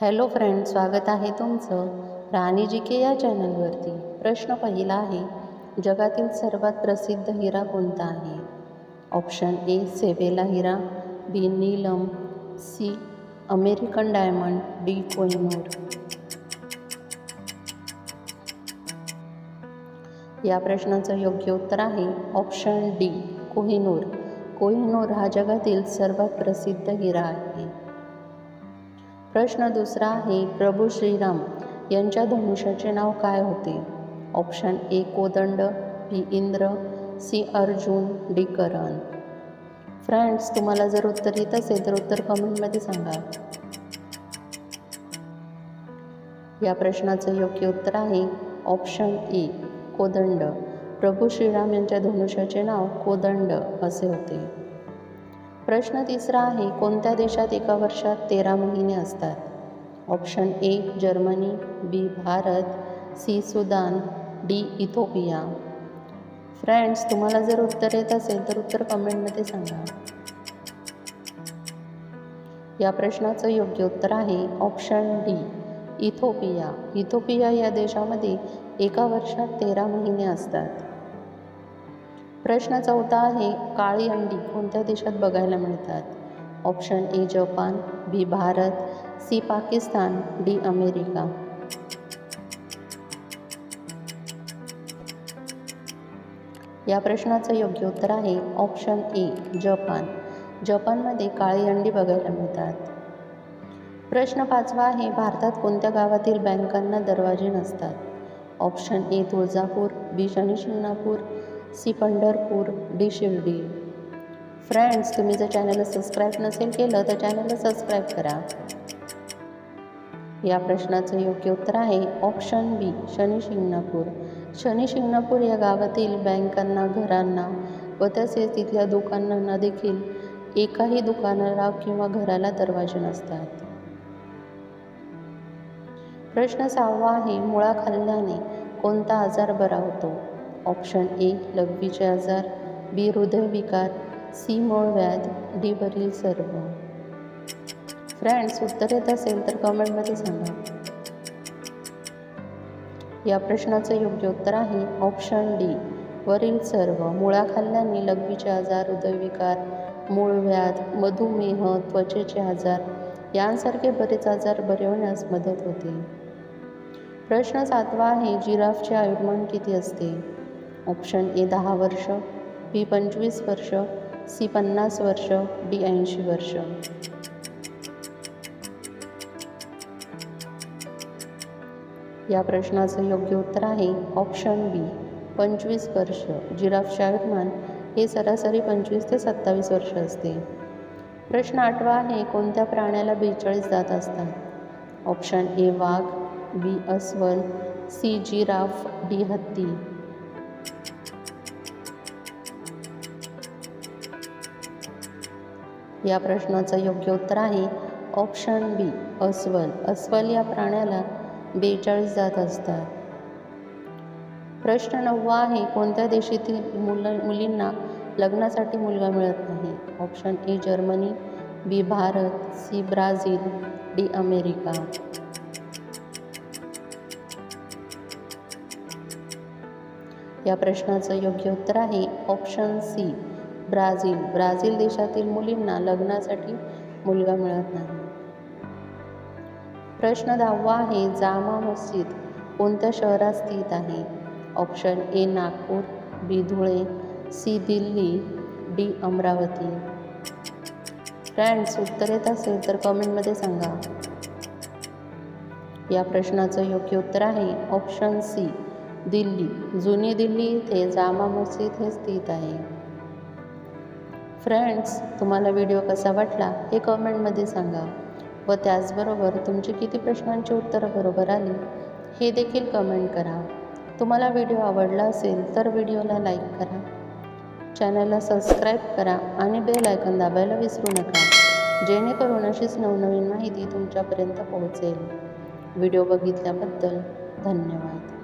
Hello friend स्वागत आहे तुमचं राणी जी के या चॅनलवरती. प्रश्न पहिला आहे जगातील सर्वात प्रसिद्ध हिरा कोणता आहे? ऑप्शन ए सेवेला हिरा B Neelam C American diamond D Kohinoor. या प्रश्नाचं योग्य उत्तर आहे ऑप्शन डी कोहिनूर. कोहिनूर हा जगातील सर्वात प्रसिद्ध हिरा आहे. प्रश्न दुसरा आहे प्रभू श्रीराम यांच्या धनुष्याचे नाव काय होते? Option A Kodanda B Indra C Arjun D Karan. Friends तुम्हाला जर उत्तर येत असेल तर उत्तर कमेंटमध्ये सांगा. या प्रश्नाचं योग्य उत्तर आहे ऑप्शन ए कोदंड. प्रभू श्रीराम यांच्या धनुष्याचे नाव कोदंड असे होते. प्रश्न तिसरा आहे कोणत्या देशात एका वर्षात तेरा महिने असतात? Option A Germany B Bharat C Sudan D Ethiopia. Friends तुम्हाला जर उत्तर येत असेल तर उत्तर कमेंटमध्ये सांगा. या प्रश्नाचं योग्य उत्तर आहे ऑप्शन डी इथोपिया. इथोपिया या देशामध्ये एका वर्षात तेरा महिने असतात. प्रश्न चौथा आहे काळी अंडी कोणत्या देशात बघायला मिळतात? Option A Japan B Bharat C Pakistan D America. या प्रश्नाचं योग्य उत्तर आहे ऑप्शन ए जपान. जपानमध्ये काळी अंडी बघायला मिळतात. प्रश्न पाचवा आहे भारतात कोणत्या गावातील बँकांना दरवाजे नसतात? Option A Tuljapur B Shanishinganapur C Pandharpur D Shirdi. Friends तुम्ही जर चॅनलला सबस्क्राईब नसेल केलं तर चॅनलला सबस्क्राईब करा. या प्रश्नाचं योग्य उत्तर आहे ऑप्शन बी शनी शिंगणापूर. शनी शिंगणापूर या गावातील बँकांना घरांना व तसेच तिथल्या दुकानांना देखील एकाही दुकानाला किंवा घराला दरवाजे नसतात. प्रश्न सहावा आहे मुळा खाल्ल्याने कोणता आजार बरा होतो? ऑप्शन ए लघवीचे आजार बी हृदयविकार सी मूळव्याध डी वरील सर्व. फ्रेंड्स उत्तर येत असेल तर कमेंटमध्ये सांगा. या प्रश्नाचं योग्य उत्तर आहे ऑप्शन डी वरील सर्व. मुळा खाल्ल्याने लघवीचे आजार हृदयविकार मूळव्याध मधुमेह त्वचेचे आजार यांसारखे बरेच आजार बरे होण्यास मदत होते. प्रश्न सातवा आहे जिराफचे आयुर्मान किती असते? ऑप्शन ए दहा वर्ष बी पंचवीस वर्ष सी पन्नास वर्ष डी ऐंशी वर्ष. या प्रश्नाचं योग्य उत्तर आहे ऑप्शन बी पंचवीस वर्ष. जिराफ शाहरमान हे सरासरी पंचवीस ते सत्तावीस वर्ष असते प्रश्न आठवा आहे कोणत्या प्राण्याला बेचाळीस दात असतात? ऑप्शन ए वाघ बी अस्वल सी जिराफ डी हत्ती. या प्रश्नाचं योग्य उत्तर आहे ऑप्शन बी अस्वल. अस्वल या प्राण्याला बेचाळीस जात असतात. प्रश्न नववा आहे कोणत्या देशातील मुलं मुलींना लग्नासाठी मुलगा मिळत नाही? Option A Germany. B Bharat. C Brazil. D America. या प्रश्नाचं योग्य उत्तर आहे ऑप्शन सी ब्राझील. ब्राझील देशातील मुलींना लग्नासाठी मुलगा मिळत नाही. प्रश्न दहावा आहे जामा मस्जिद कोणत्या शहरात स्थित आहे? Option A Nagpur B Dhule C Delhi D Amravati. Friends उत्तर येत असेल तर कमेंटमध्ये सांगा. या प्रश्नाचं योग्य उत्तर आहे ऑप्शन सी दिल्ली जुनी दिल्ली इथे जामा मस्जिद हे स्थित आहे. फ्रेंड्स तुम्हाला व्हिडिओ कसा वाटला हे कमेंटमध्ये सांगा व त्याचबरोबर तुमची किती प्रश्नांची उत्तरं बरोबर आली हे देखील कमेंट करा. तुम्हाला व्हिडिओ आवडला असेल तर व्हिडिओला लाईक करा. चॅनलला सबस्क्राईब करा आणि बेल आयकॉन दाबायला विसरू नका जेणेकरून अशीच नवनवीन माहिती तुमच्यापर्यंत पोहोचेल. व्हिडिओ बघितल्याबद्दल धन्यवाद.